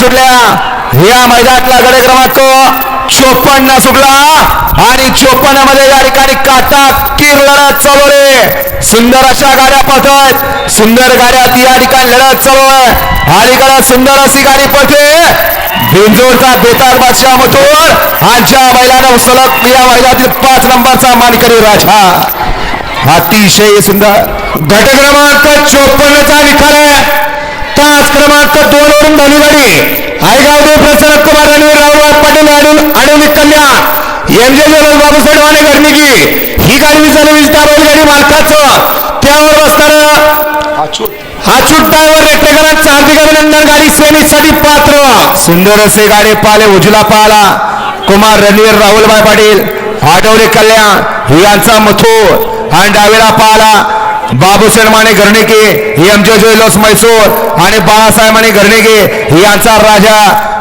सुटल्या या मैदानातला गडे क्रमांक चोपन्न सुटला आणि चोपन्नमध्ये या ठिकाणी काटा किर लढत चालू आहे सुंदर अशा गाड्या पळतात सुंदर गाड्यात या ठिकाणी लढत चालू आहे अलीकडे सुंदर अशी गाडी पळते. बिंजोरचा बेतार बादशाह मथुर. आजच्या महिलानं सलग या महिलातील पाच नंबरचा मानकरी राजा. अतिशय सुंदर. गट क्रमांक चोपन्नचा निकाल आहे क्रमांक दोन वरून धनी गाडी आयगाव देव प्रसन्न कुमार रणवीर राहुल पाटील आणि आडवली कल्याण एमजे जलल बाबूसाहेब वाणे घडणीकी ही गाडी विचारली विजता बैलगाडी मालकाचं. त्यावर बसताना अचूक ड्रायव्हर रेटेकरांचं हार्दिक अभिनंदन गाडी सेमीसाठी पात्र. सुंदर असे गाडे पाले उजला पाला. कुमार रणवीर राहुलभाई पाटील आठवले कल्याण यांचा मथूर. आणि डावेला पाला. बाबूसेन माने घरणेके हे आमच्या ज्वेलर्स मैसूर. आणि बाळासाहेब माने घरणेके यांचा राजा.